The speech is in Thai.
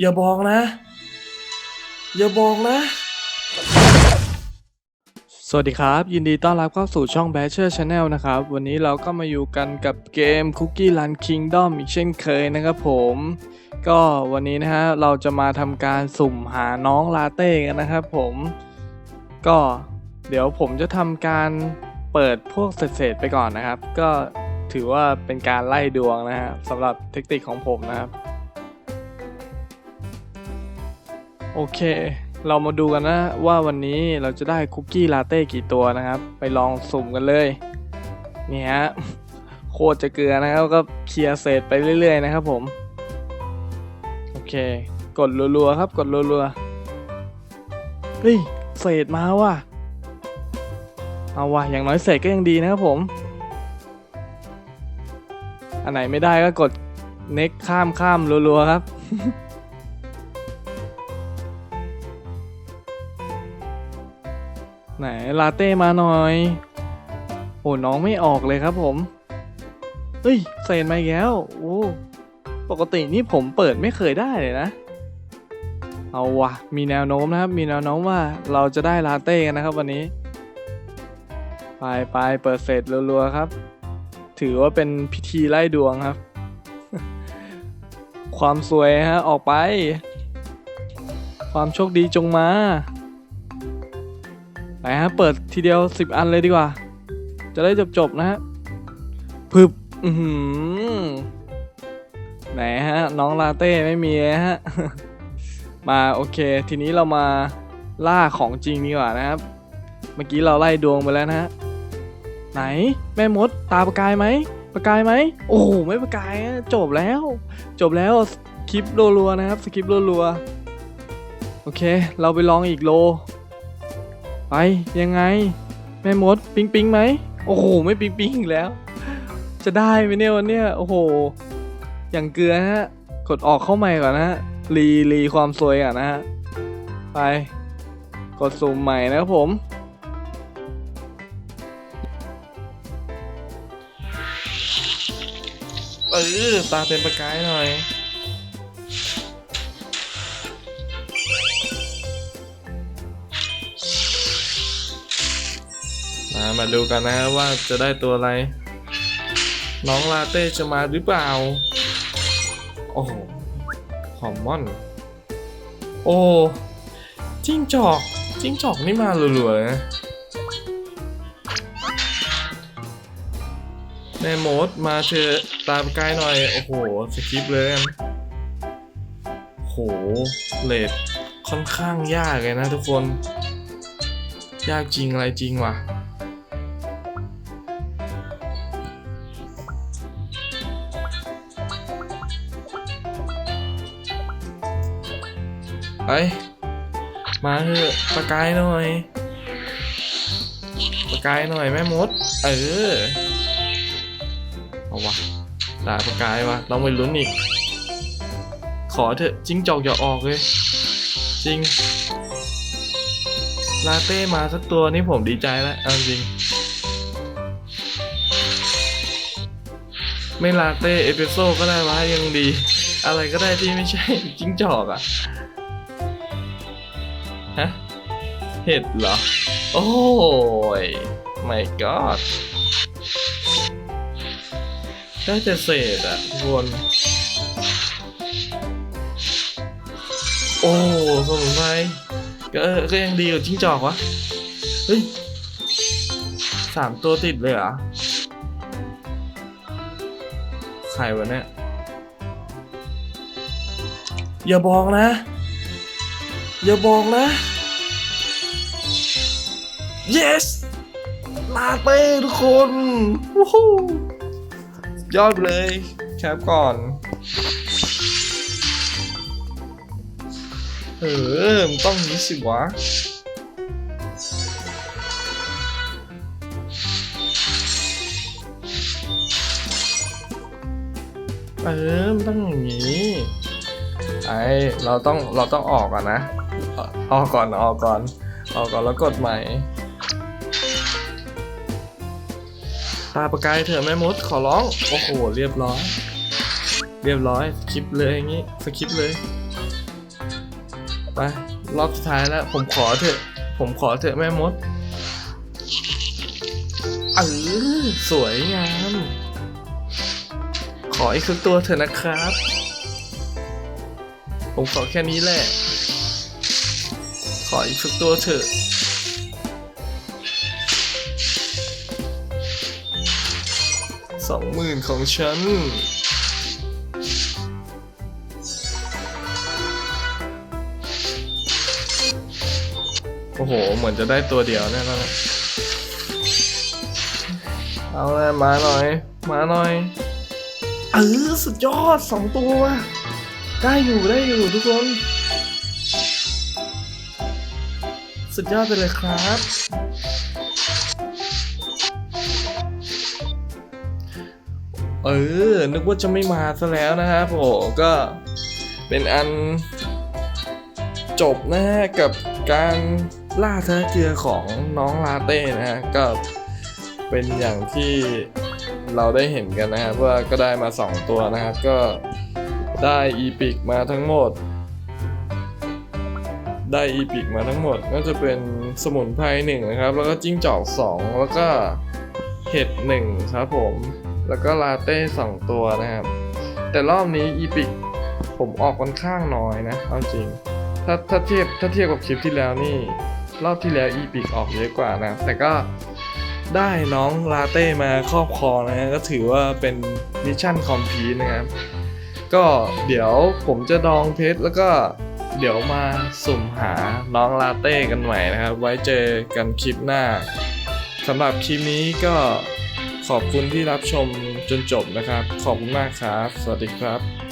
อย่าบอกนะ อย่าบอกนะ สวัสดีครับ ยินดีต้อนรับเข้าสู่ช่อง b a t c h e r Channel นะครับ วันนี้เราก็มาอยู่กันกับเกม Cookie Run Kingdom อีกเช่นเคยนะครับผม ก็วันนี้นะฮะ เราจะมาทำการสุ่มหาน้องลาเต้กันนะครับผม ก็เดี๋ยวผมจะทำการเปิดพวกเศษๆไปก่อนนะครับ ก็ถือว่าเป็นการไล่ดวงนะฮะสำหรับเทคนิคของผมนะครับ โอเค เรามาดูกันนะว่าวันนี้เราจะได้คุกกี้ลาเต้กี่ตัวนะครับ ไปลองสุ่มกันเลย นี่ฮะ โคตรจะเกลือนะครับ ก็เคลียร์เศษไปเรื่อย ๆ นะครับผม โอเค กดรัวๆครับ กดรัวๆ เฮ้ย เศษมาว่ะ เอาว่ะ อย่างน้อยเศษก็ยังดีนะครับผม อันไหนไม่ได้ก็กดเน็กข้ามข้ามรัวๆครับ ไหนลาเต้มาหน่อย โอ้น้องไม่ออกเลยครับผมเฮ้ยเซนมาแล้วโอ้ปกตินี่ผมเปิดไม่เคยได้เลยนะ เอาวะมีแนวโน้มนะครับ มีแนวโน้มว่าเราจะได้ลาเต้กันนะครับวันนี้ ไปไปเปิดเสร็จรัวๆครับ ถือว่าเป็นพิธีไล่ดวงครับ ความสวยฮะออกไป ความโชคดีจงมา ฮะเปิดทีเดียว 10 อันเลยดีกว่า จะได้จบๆนะฮะพึบอือหือไหนฮะ น้องลาเต้ไม่มีฮะ มาโอเค ทีนี้เรามาล่าของจริงดีกว่านะครับ เมื่อกี้เราไล่ดวงไปแล้วนะฮะไหนแม่มดตาประกายไหมประกายไหมโอ้โหไม่ประกายจบแล้ว จบแล้วสคลิปรัวๆนะครับสคลิปรัวๆโอเค เราไปลองอีกโล ไปยังไง แม่มดปิ๊งปิ๊งไหมโอ้โหไม่ปิ๊งปิ๊งอีกแล้ว จะได้ไหมเนี่ยวันเนี้ยโอ้โห อย่างเกลือฮะกดออกเข้าใหม่ก่อนนะฮะรีรีความสวยอะนะฮะไปกดซูมใหม่นะครับผมเออตาเป็นประกายหน่อย มามาดูกันนะว่าจะได้ตัวอะไร น้องลาเต้จะมาหรือเปล่า โอ้หอมมอน โอ้ จิ้งจอก จิ้งจอกนี่มารัวๆเลยนะแม่มดมาเธอตามกายหน่อย โอ้โห สกิปเลยนโอ้โหเลดค่อนข้างยากเลยนะทุกคน ยากจริงอะไรจริงวะ ไปมาเถอะประกายหน่อย ประกายหน่อยแม่มด เออ เอาวะด่าประกายวะต้องไปลุ้นอีก ขอเถอะจิ้งจอกอย่าออกเลย จริง ลาเต้มาสักตัวนี่ผมดีใจแล้วเอาจริง ไม่ลาเต้เอสเปรสโซ่ก็ได้วะยังดี อะไรก็ได้ที่ไม่ใช่จิ้งจอกอะ ฮะ เห็ดเหรอ โอ้ย my god ได้แต่เศษอะทุกคนโอ้สมุนไพรก็ก็ยังดีกว่าจิ้งจอกวะ เฮ้ยสามตัวติดเลยเหรอ ใครวะเนี่ย อย่าบอกนะ อย่าบอกนะ yes ลาเต้ทุกคนวู้ฮู้ยอดเลยแคปก่อน เออมันต้องนี้สิวะเออมันต้องอย่างนี้ ไอเราต้อง เราต้องออกก่อนนะ ออกก่อนออกก่อนออกก่อนแล้วกดใหม่ ตาประกายเถอะแม่มดขอร้อง โอ้โห เรียบร้อย เรียบร้อยสคริปเลยอย่างงี้สคริปเลย ไป รอบสุดท้ายแล้ว ผมขอเถอะ ผมขอเถอะแม่มดเออสวยงาม ขออีกสักตัวเถอะนะครับ ผมขอแค่นี้แหละ ขออีกสักตัวเถอะสองหมื่นของฉันโอ้โห เหมือนจะได้ตัวเดียวแน่นอนเอาเลยมาหน่อย มาหน่อย เออ สุดยอดสองตัว ได้อยู่ได้อยู่ทุกคน สุดยอดไปเลยครับ เออ นึกว่าจะไม่มาซะแล้วนะครับโอ้ก็เป็นอันจบนะฮะกับการล่าเธอเกลือของน้องลาเต้นะฮะก็เป็นอย่างที่เราได้เห็นกันนะครับว่าก็ได้มา 2 ตัวนะครับก็ได้อีพิกมาทั้งหมด ได้อีพิกมาทั้งหมดก็จะเป็นสมุนไพรหนึ่งนะครับ แล้วก็จิ้งจอก2แล้วก็เห็ดหนึ่งครับผม แล้วก็ลาเต้สองตัวนะครับ แต่รอบนี้อีพิกผมออกค่อนข้างน้อยนะเอาจริง ถ้าถ้าเทียบถ้าเทียบกับคลิปที่แล้วนี่ รอบที่แล้วอีพิกออกเยอะกว่านะ แต่ก็ได้น้องลาเต้มาครอบครองนะฮะก็ถือว่าเป็นมิชชั่นคอมพีนะครับ ก็เดี๋ยวผมจะดองเพชรแล้วก็ เดี๋ยวมาสุ่มหาน้องลาเต้กันใหม่นะครับ ไว้เจอกันคลิปหน้าสำหรับคลิปนี้ก็ขอบคุณที่รับชมจนจบนะครับ ขอบคุณมากครับ สวัสดีครับ